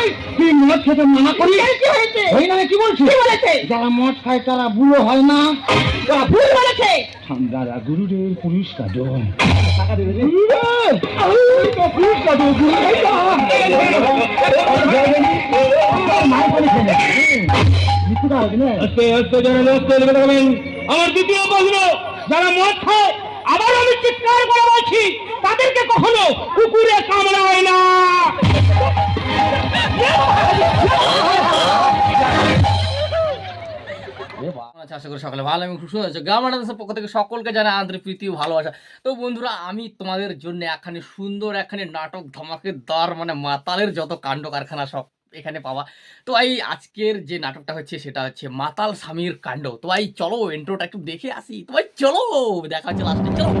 এই, তুই মদ খেতে মানা করি ওই নামে কি বলছিস? যারা মদ খায় তারা বুড়ো হয় না। ওরা ভুল বলেছে। ঠান্ডারা গুরুদেব পুরস্কার দেবেন গুরুদেব এই পুরস্কার দেব। আস্তে আস্তে যারা আস্তে লেগে থাকবেন আমার দ্বিতীয় প্রশ্ন যারা মদ খায় আবার আমি চিৎকার করে বলছি তাদেরকে কখনো কুকুরে কামড়া হয় না। আশা করি সকালে ভালো আমি খুব সুন্দর আছি। গ্রাম আনাদাসের পক্ষ থেকে সকলকে জানা আন্তরিক প্রীতি ভালোবাসা। তো বন্ধুরা, আমি তোমাদের জন্য একখানি সুন্দর একখানি নাটক ধমাকে ধমাকেদার মানে মাতালের যত কাণ্ড কারখানা সব এখানে পাওয়া তো এই আজকের যে নাটকটা হচ্ছে, সেটা হচ্ছে মাতাল স্বামীর কাণ্ড। তো এই চলো ইন্ট্রোটা একটু দেখে আসি। তো চলো, দেখা হচ্ছে লাস্টে চলো।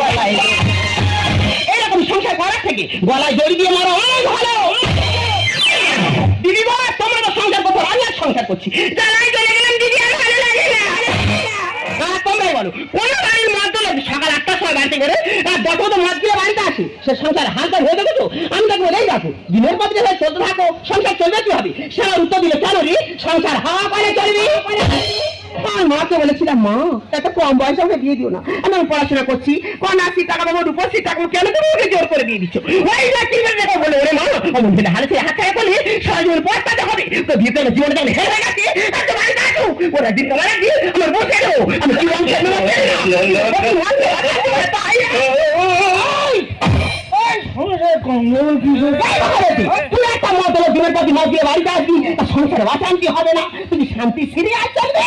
বলি এরকম সংসার করার থেকে গলায় দড়ি দিয়ে মারা অনেক ভালো দিদি বাবা তোমরা তো সংসার করছ আমি আর সংসার করছি জানাই চলে গেলাম দিদি আর বলো, কোন বাড়ির মদ দিলে সকাল বেরো আর দেখো তো মদ বাড়িতে আছি। সে সংসার হালকা হয়ে দেখেছ? আমি তাকে বলেই রাখো দিনের পর দিনে চলতে থাকো, সংসার চলবে কীভাবে? হবে সে উত্তর দিলে কেন রে? সংসার হাওয়া করে চলবি। বলেছিলাম মা কম আমাকে দিও না আমি পড়াশোনা করছি টাকা কেন তুমি ওকে জোর করে দিয়ে দিচ্ছ ওই কি দেখো বলে ওরে মা হাত বলে সারা জীবন হবে তো জীবনে হেরে হয়ে গেছে বাড়ি ওরা দিন তোমার দিয়ে আমার বসে আমি কি অংশ তুই একটা মত মত দিয়ে বাড়িতে আসবি সংসারে অশান্তি হবে না তুমি শান্তি ফিরে আস চলবে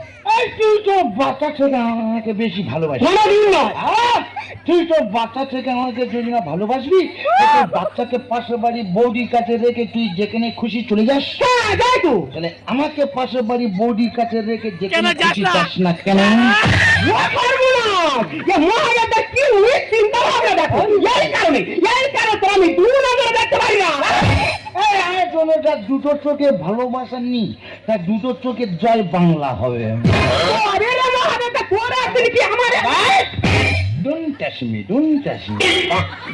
তুই তো বাচ্চা থেকে আমাকে বেশি কোনোদিন নয় তুই তো বাচ্চা থেকে আমাকে যদি না ভালোবাসবি তোর বাচ্চাকে পাশের বাড়ি বৌদির কাছে রেখে তুই যেখানে খুশি চলে যাস। হ্যাঁ তো। তাহলে আমাকে পাশের বাড়ি বৌদির কাছে রেখে যেখানে খুশি যাস না কেন? মহারাজা কি চিন্তা ভাবনা দেখো। এই কারণে এই কারণে আমি দু যা দুটো চোখে ভালোবাসা নি তার দুটো চোখে জয় বাংলা হবে। তোর ডোন্ট টাচ মি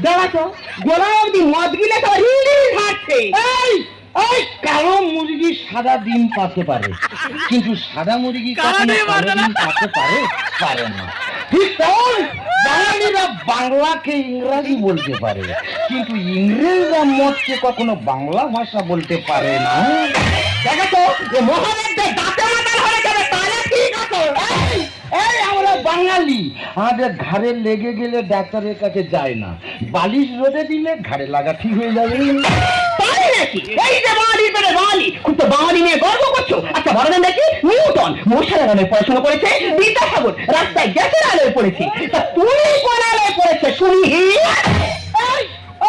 দেখো গোলা অবধি মদ গিলে তো এই! এই কালো মুরগি সাদা ডিম পাতে পারে। কিন্তু সাদা মুরগি কখনো কালো ডিম পাতে পারে পারে না। ঠিক তেমন বাঙালিরা বাংলাকে ইংরাজি বলতে পারে কিন্তু ইংরেজরা মদকে কখনো বাংলা ভাষা বলতে পারে না। দেখো যে মহারাজা দাঁতে মাতাল হয়ে যাবে তাহলে ঠিক আছে এই আমরা বাঙালি আমাদের ঘাড়ে লেগে গেলে ডাক্তারের কাছে যায় না। বালিশ রোদে দিলে ঘাড়ে লাগা ঠিক হয়ে যাবে। নাকি এই যে বাঙালি পেলে বাঙালি তো বাঙালি নিয়ে গর্ব করছ। আচ্ছা ভালো দেন নাকি নিউটন মশালের আলোয় পড়াশোনা করেছে, বিদ্যাসাগর রাস্তায় গ্যাসের আলোয় পড়েছে। তা তুই কোন আলোয় পড়েছে? শুনি।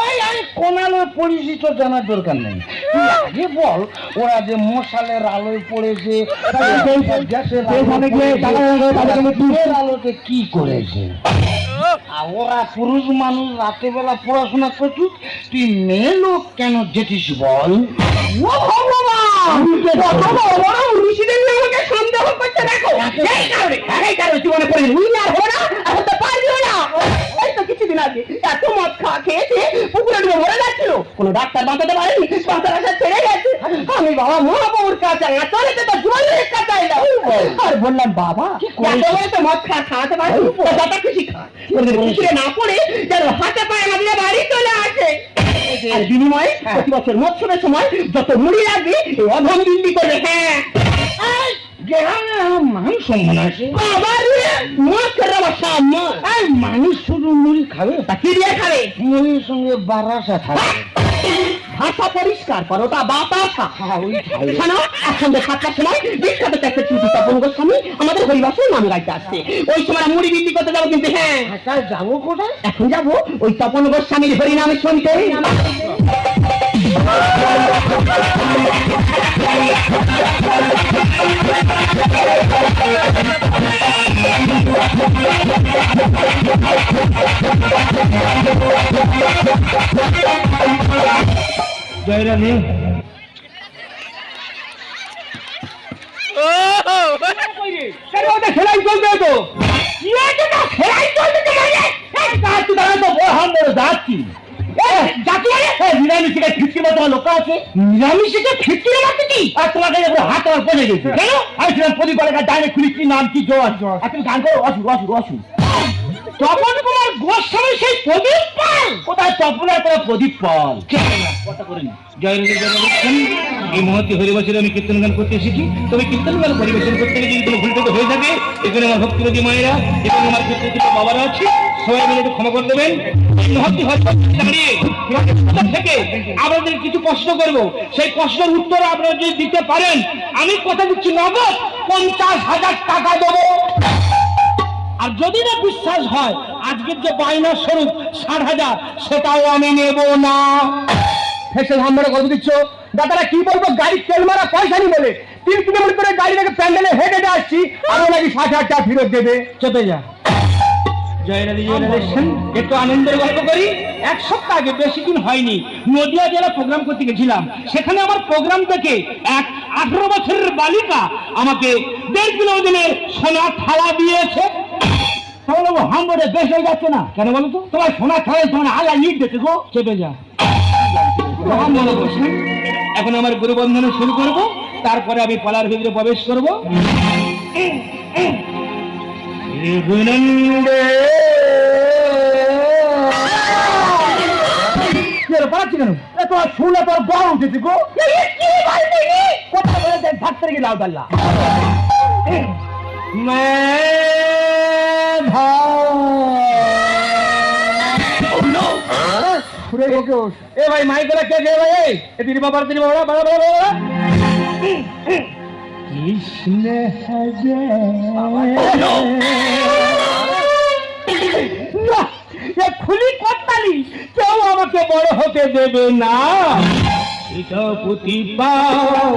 এই ওই আমি কোন আলোয় পড়েছি তো জানার দরকার নেই। তুই আগে বল ওরা যে মশালের আলোয় পড়েছে গ্যাসের আলোতে কি করেছে? ওরা পুরুষ মানুষ রাতে বেলা পড়াশোনা করছিস তুই মেয়ে লোক কেন যেতিস বল? ও ভগবান! ঋষিদের সন্দেহ করছে দেখো। এই কারণে এই কারণে জীবনে করে উইনার হব না আর হতে পারবিও না। এই তো কিছুদিন আগে এত মদ খাওয়া খেয়েছে পুকুরে ডুবে মরে যাচ্ছিল। কোনো ডাক্তার বাঁচাতে পারেনি আশা ছেড়ে গেছে। আমি বাবা কাছে তো জলের কাছে এলাম আর বললাম বাবা এত মদ খা খাওয়াতে খুশি খা। পুকুরে না পড়ে যেন হাতে পায়ে আমাদের বাড়ি চলে আসে। আর বিনিময়ে প্রতি বছর মৎসবের সময় যত মুড়ি লাগবে অধম বিন্দি করে হ্যাঁ। মানুষ। মনে বাবা রে মাছ করে বসা এই মানুষ শুধু মুড়ি খাবে? কি দিয়ে খাবে? মুড়ির সঙ্গে বারাসা থাকবে ভাষা পরিষ্কার করো তা বাতাসা হ্যাঁ শোনো একসঙ্গে সাতটার সময় বিখ্যাত একটা চুটি তপন গোস্বামী আমাদের হরিবাসের নাম গাইতে আসছে। ওই সময় মুড়ি বিক্রি করতে যাব কিন্তু হ্যাঁ। যাব কোথায়? এখন যাব ওই তপন গোস্বামীর হরিনামে শুনতে। জয়রানী। সেলাই চলবে তো সেলাই চলবে তো যাচ্ছি। মানে? নিরামিষিকে ফিটকি মতো লোক আছে। নিরামিষিকে ফিটকি মতো কি? আর তোমার কাছে হাত আমার পড়ে গেছে। কেন? আমি ছিলাম প্রদীপ বালের ডাইনে খুলি কি নাম কি জোয়ার আর তুমি গান করো অসুর অসুর অসুর তপন কুমার গোস্বামী সেই প্রদীপ পাল? কোথায় তপনের কোনো প্রদীপ পাল? কথা করে নি। এই মুহূর্তে হরিবাসের আমি কীর্তন গান করতে শিখি তবে কীর্তন গান পরিবেশন করতে গিয়ে যদি কোনো ভুল হয়ে থাকে এখানে আমার ভক্তিরতী মায়েরা এবং আমার কীর্তিত বাবারা আছে। সবাই মিলে ক্ষমা করে দেবেন। থেকে আপনাদের কিছু প্রশ্ন করব, সেই প্রশ্নের উত্তর আপনারা যদি দিতে পারেন, আমি কথা দিচ্ছি নগদ পঞ্চাশ হাজার টাকা দেবো। আর যদি না বিশ্বাস হয়, আজকের যে বায়না স্বরূপ ষাট হাজার, সেটাও আমি নেব না। ফেসে ঝামেলা করে দিচ্ছ। দাদারা কি বলব, গাড়ি তেল মারা পয়সা নি বলে। তিন কিলোমিটার গাড়ি থেকে প্যান্ডেলে হেঁটে আসছি আরও নাকি ষাট হাজার টাকা ফেরত দেবে। চেপে যা। জয়রালী শোন, একটু আনন্দের গল্প করি। এক সপ্তাহ আগে বেশি দিন হয়নি। জেলা প্রোগ্রাম করতে গেছিলাম। সেখানে আমার থেকে এক বছরের বালিকা আমাকে থালা দিয়েছে। বেশ হয়ে যাচ্ছে না। কেন বলো তো? তোমার সোনা থালায় তোমার দেখে চেপে যা। এখন আমার গুরু বন্ধনে শুরু করব। তারপরে আমি পালার ভিতরে প্রবেশ করব। পাচ্ছি কেন এ তোমার শুনে তোর বড় উঠেছি গো কথা বলে দেন থাকতে গিয়ে লাউ ডাল্লা এ ভাই মাইকেলা কে কে ভাই এই এ দিদি বাবার দিদি বাবা বাবা বাবা কৃষ্ণ খুলি করতালি কেউ আমাকে বড় হতে দেবে না। পুতি পাও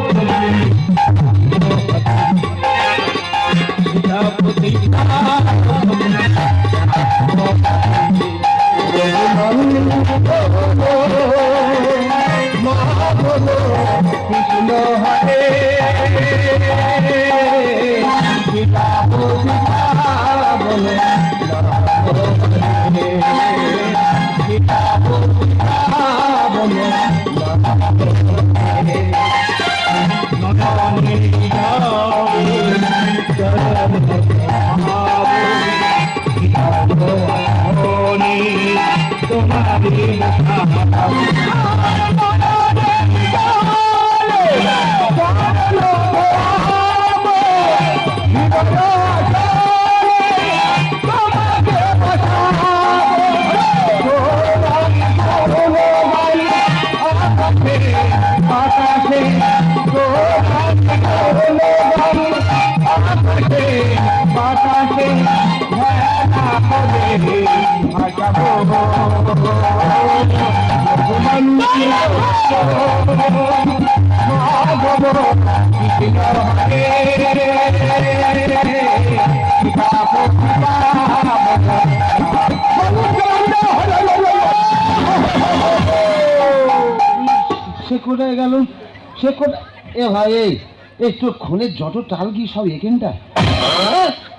সে কোথায় গেল? সে কোথায়? এ ভাই এই এই তোর খোলের যত টাল কি সব এখানটা?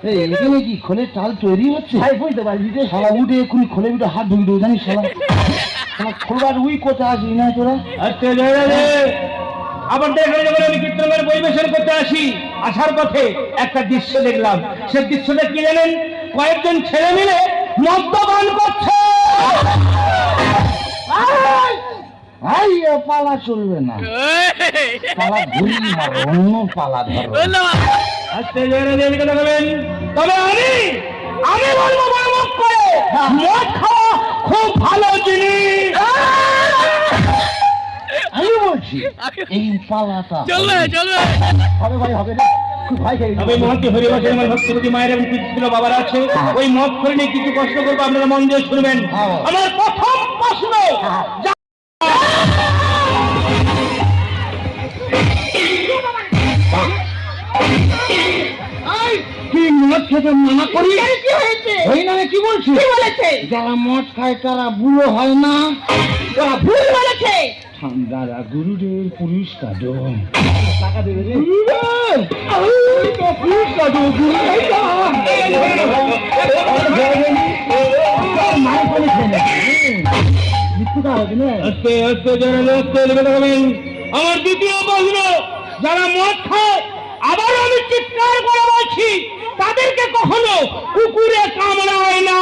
এই এখানে কি খোলের টাল তৈরি হচ্ছে? ভাই বুঝতে পারবি যে শালা উঠে এক্ষুনি খোলের ভিতরে হাত ঢুকে দেবো জানিস শালা। আমার উই কোথা আসি না তোরা? আচ্ছা আবার দেখে যখন আমি কীর্তনের পরিবেশন করতে আসি। আসার পথে একটা দৃশ্য দেখলাম। সে দৃশ্যটা কি জানেন? কয়েকজন ছেলে মিলে মদ্যপান করছে। ভাই পালা চলবে না। পালা ঘুরি মারো অন্য পালা ধরো। আস্তে জোরে দিয়ে তবে আমি আমি বলব বলব করে মদ খাওয়া খুব ভালো জিনিস। আমি বলছি এই পালাটা চলবে চলবে হবে ভাই হবে না। খুব ভয় খেয়ে তবে মহত্তি হরিবাসে আমার ভক্তপতি মায়ের এবং পিতৃ বাবার আছে। ওই মদ করে নিয়ে কিছু কষ্ট করব আপনারা মন দিয়ে শুনবেন। হ্যাঁ। আমার প্রথম প্রশ্ন মদ খেতে মানা করি? কি হয়েছে? ওই নামে কি বলছিস? কি বলেছে? যারা মদ খায় তারা বুড়ো হয় না। ওরা ভুল বলেছে? ঠান্ডারা গুরুদেব পুরস্কার টাকা দেবে রে। পুরস্কার আমার দ্বিতীয় প্রশ্ন যারা মদ খায় আবার আমি চিৎকার করে বলছি তাদেরকে কখনো কুকুরে কামড়ায় না।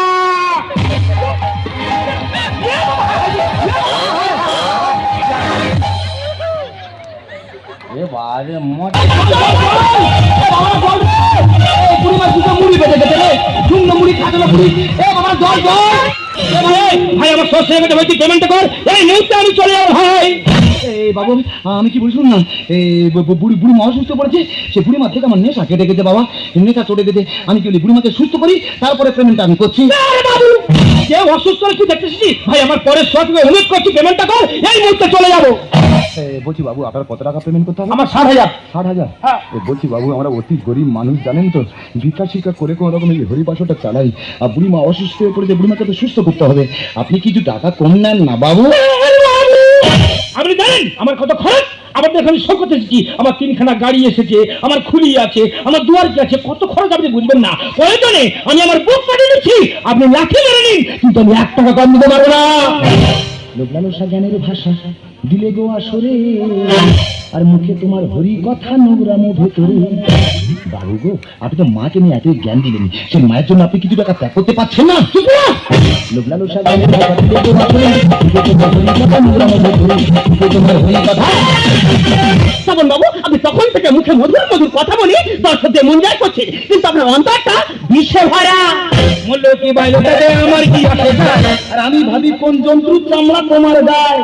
এ বারে মদ। মাছ দুটো মুড়ি বেঁধে গেছে রে। মুড়ি খাবে না মুড়ি। এ বাবা জল জল ভাই আমার ভাই তুই পেমেন্টটা কর। এই মুহূর্তে আমি চলে যাব ভাই। এই বাবু আমি কি বলি শুন না এই বুড়ি বুড়ি মা অসুস্থ পড়েছে সে বুড়ি মা থেকে আমার নেশা কেটে গেছে বাবা। নেশা চটে গেছে। আমি কি বলি বুড়ি মাকে সুস্থ করি তারপরে পেমেন্টটা আমি করছি। কে অসুস্থ কি দেখতেছিস ভাই আমার পরের শর্টকে অনুরোধ করছি পেমেন্টটা কর এই মুহূর্তে চলে যাব। বলছি বাবু আপনার কত টাকা পেমেন্ট করতে হবে? আমার ষাট হাজার। ষাট হাজার? হ্যাঁ। বলছি বাবু আমরা অতি গরিব মানুষ জানেন তো? ভিক্ষা শিক্ষা করে কোনো রকম এই হরিবাসটা চালাই আর বুড়ি মা অসুস্থ হয়ে পড়েছে বুড়ি মাকে তো সুস্থ করতে হবে। আপনি কিছু টাকা কম নেন না বাবু! আপনি জানেন, আমার কত খরচ? আমার এখানে আমি শোক করতে এসেছি আমার তিনখানা গাড়ি এসেছে, আমার খুলি আছে, আমার দুয়ার কি আছে? কত খরচ আপনি বুঝবেন না। প্রয়োজনে আমি আমার বুক কাটে দিচ্ছি। আপনি লাঠি মেরে নিন কিন্তু আমি এক টাকা কম দিতে পারব না। লোকলালসা জ্ঞানের ভাষা। দিলে গো আসরে আর মুখে তোমার হরি কথা নোংরামো ভেতরে বাবু গো আপনি তো মাকে নিয়ে এতই জ্ঞান দিলেন সেই মায়ের জন্য আপনি কিছু টাকা ত্যাগ করতে পারছেন না বাবু তখন থেকে মুখে মধুর মধুর কথা বলি দর্শকদের মন যায় করছেন কিন্তু আপনার অন্তরটা বিশ্বে ভরা মূল্য কি বাইরে আমার কি আর আমি ভাবি কোন জন্তুর চামড়া তোমার গায়ে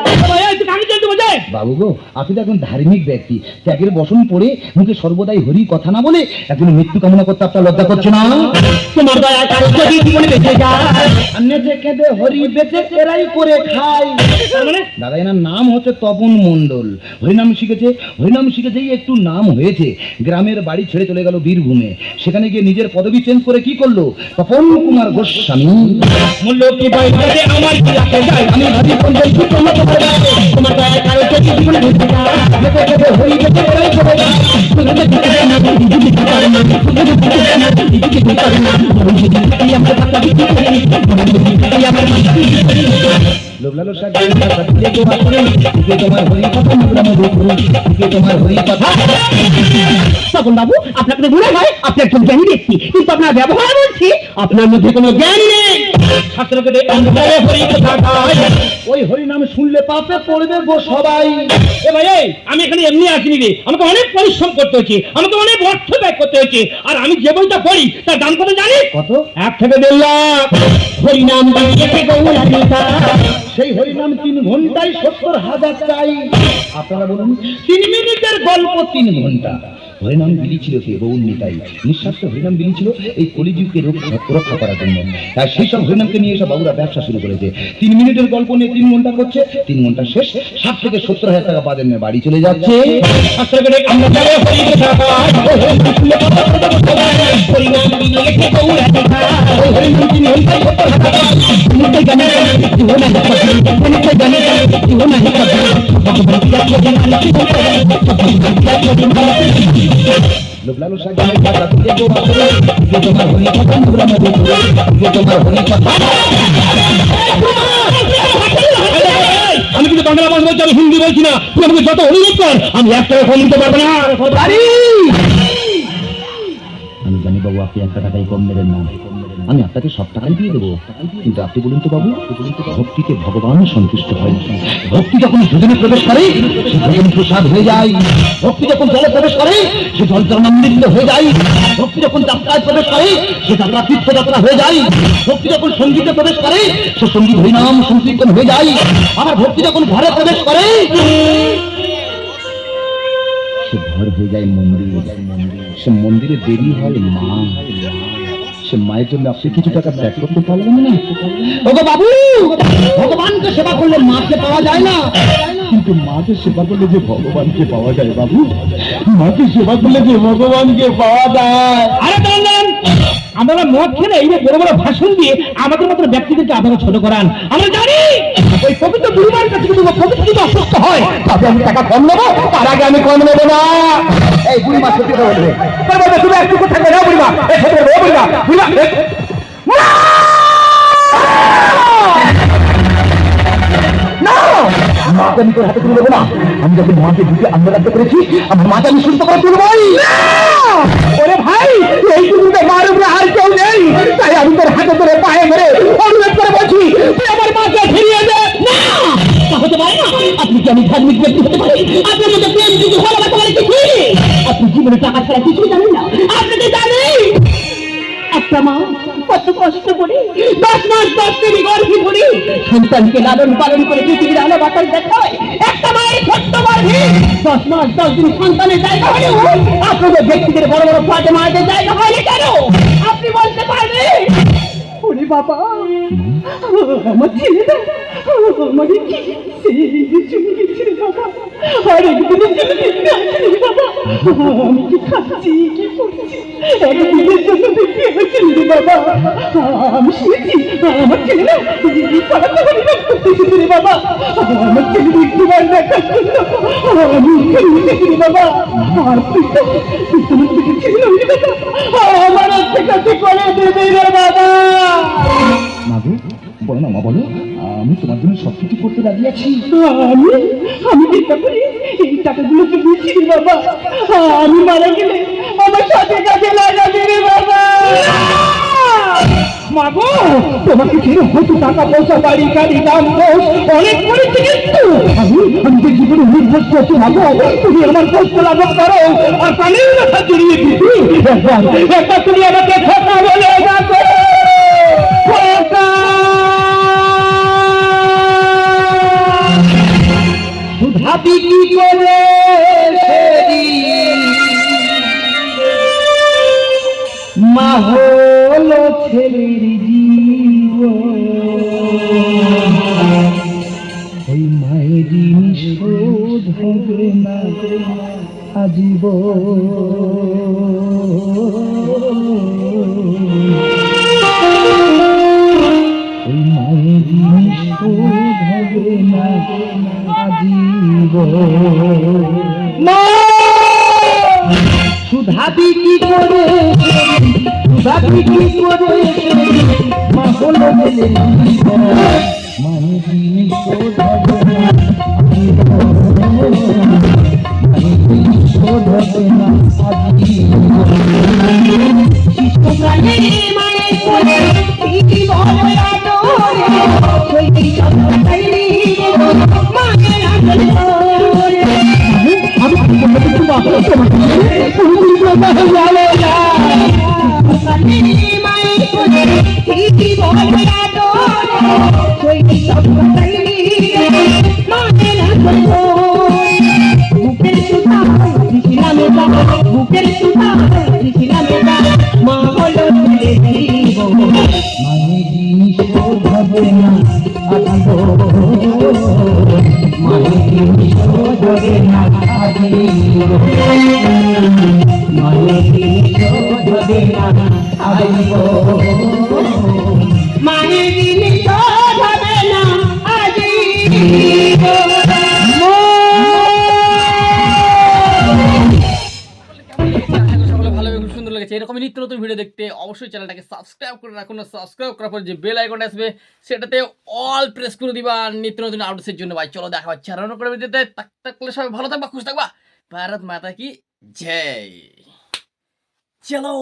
জানতে বোঝায় বাবু গো আপনি তো একজন ধার্মিক ব্যক্তি। ত্যাগের বসন পড়ে মুখে সর্বদাই হরি কথা না বলে একজন মৃত্যু কামনা করতে আপনার লজ্জা করছে না? তোমার দয়া যদি জীবনে বেঁচে যায় হরি বেঁচে এরাই করে তার মানে? দাদা এনার নাম হচ্ছে তপন মণ্ডল। হরিনাম শিখেছে হরিনাম শিখেছেই একটু নাম হয়েছে। গ্রামের বাড়ি ছেড়ে চলে গেল বীরভূমে। সেখানে গিয়ে নিজের পদবি চেঞ্জ করে কি করল? তপন কুমার গোস্বামী। মূল্য কি বাইরে আমার কি আসে যায় আমি ভাবি কোন জন্তু তোমার তোমার গায়ে। তোমার দয়া কারও যদি জীবনে বেঁচে যায় নেচে কেঁদে হরি বেঁচে এরাই করে খায়। লোকলালো শাক দিয়ে ভাষা দিলে গো আসরে, তোমার হরি কথা মুদ্রামে দুপুরে, তোমার হরি কথা তখন বাবু আপনাকে মনে হয় আপনি একজন জ্ঞানী ব্যক্তি। কিন্তু আপনার ব্যবহার বলছি আপনার মধ্যে কোনো জ্ঞান নেই। ছাত্রকে হরি কথা ওই হরি নাম শুনলে পাপে পড়বে গো সবাই। এ ভাই আমি এখানে এমনি আসিনি রে। আমাকে অনেক পরিশ্রম করতে হয়েছে আমাকে অনেক অর্থ ব্যয় করতে হয়েছে আর আমি যে বইটা পড়ি তার দাম কত জানিস? কত? এক থেকে দেড় লাখ। হরিনাম দিয়েছে গৌরাধিকা সেই হরি নাম তিন ঘন্টায় সত্তর হাজার চাই। আপনারা বলুন, তিন মিনিটের গল্প তিন ঘণ্টা। হরিনাম বিলি ছিল কে গৌর নিতাই। নিঃশ্বাস হরিনাম বিলি ছিল এই কলিযুগকে রক্ষা করার জন্য। তাই সেই সব হরিনামকে নিয়ে এসব বাবুরা ব্যবসা শুরু করেছে। তিন মিনিটের গল্প নিয়ে তিন ঘণ্টা করছে। তিন ঘণ্টা শেষ। ষাট থেকে সত্তর হাজার টাকা বাজার নিয়ে বাড়ি চলে যাচ্ছে। আমরা আমি কিন্তু বাংলা ভাষা বলছি আমি হিন্দি বলছি না। তুই আমাকে যত অনুরোধ কর আমি এক টাকা কম দিতে পারব না। আমি জানি বাবু আপনি একটা টাকাই কম নেবেন না। আমি আপনাকে সব টাকাই দিয়ে দেবো। কিন্তু আপনি বলুন তো বাবু, ভক্তিতে ভগবান সন্তুষ্ট হয়। ভক্তি যখন ভোজনে প্রবেশ করে, সে ভোজন প্রসাদ হয়ে যায়। ভক্তি যখন জলে প্রবেশ করে, সে জল জন্মান্বিত হয়ে যায়। ভক্তি যখন যাত্রায় প্রবেশ করে, সে যাত্রা তীর্থযাত্রা হয়ে যায়। ভক্তি যখন সঙ্গীতে প্রবেশ করে, সে সংগীত হরিনাম সংকীর্তন হয়ে যায়। আবার ভক্তি যখন ঘরে প্রবেশ করে, সে ঘর হয়ে যায় মন্দির। সে মন্দিরে দেরি হয় মা সে মায়ের জন্য আপনি কিছু টাকা ত্যাগ করতে পারলেন না? ওগো বাবু! ভগবানকে সেবা করলে মাকে পাওয়া যায় না। কিন্তু মাকে সেবা করলে যে ভগবানকে পাওয়া যায় বাবু, মাকে সেবা করলে যে ভগবানকে পাওয়া যায়। আরে আপনারা মদ খেলে এই যে বড় বড় ভাষণ দিয়ে আমাদের মতো ব্যক্তিদেরকে আপনারা ছোট করান। আমরা জানি ওই পবিত্র বুড়িমার কাছে কিন্তু পবিত্র যদি অসুস্থ হয় তবে আমি টাকা কম নেব, তার আগে আমি কম নেব না। এই মা সত্যি কথা বলবে তুমি একটু থাকবে না বড় বুড়িমা বুড়িমা মাকে আমি তোর হাতে তুলে দেবো না। আমি যখন মাকে ঢুকে আন্দোলন পেরেছি, আমার মাকে আমি সুস্থ করে তুলবই ওরে ভাই, এই তুমি মার উপরে আর কেউ নেই। তাই আমি তোর হাতে ধরে পায়ে ধরে অনুরোধ করে বলছি, তুই আমার মাকে ফিরিয়ে দে। আপনি কি আমি ধার্মিক ব্যক্তি হতে পারি? আপনার মধ্যে প্রেম যদি ভালোবাসা পারে কি? আপনি জীবনে টাকা ছাড়া কিছুই জানেন না। আপনি কি জানেন? কত কষ্ট করে দশ মাস দশ লালন পালন করে একটা মায়ের ছোট্ট গর্ভে দশ মাস জায়গা ব্যক্তিদের বড় বড় ফাটে মায়েদের জায়গা হয়নি কেন? আপনি বলতে পারবেন? বাবা, আমার আমি কি খাচ্ছি, কি করছি? আমি শুনেছি বাবা আমি কাছে বলো না, মা, বলো। আমি তোমার জন্য সব কিছু করতে রাজি আছি। আমি? আমি চিন্তা করি? এই টাকাগুলো তো বাবা। আমি মারা গেলে আমার সাথে কাজে মাগো তোমাকে ছেড়ে হয়তো টাকা পয়সা, বাড়ি, গাড়ি, দাম দোষ অনেক করেছি কিন্তু। আমি আমি যে জীবনে নির্ভর করছি মাগো তুমি আমার কষ্ট লাঘব করো। আর প্রাণের ব্যথা জড়িয়ে দিচ্ছি একবার একবার তুমি আমাকে কথা বলে রাখো ভাবি কি করে মা হলো ছেলের জীব ওই মায়ের শোধ হবে না আজীব 你 এরকম নিত্য নতুন ভিডিও দেখতে অবশ্যই চ্যানেলটাকে সাবস্ক্রাইব করে রাখুন। সাবস্ক্রাইব করার পর যে বেল আইকনটা আসবে, সেটাতে অল প্রেস করে দিবা নিত্য নতুন আপডেটসের জন্য। ভাই, চলো দেখা হচ্ছে আর করে ভিডিওতে তাক তাক করলে সবাই ভালো থাকবা, খুশ থাকবা। ভারত মাতা কি জয়। চলো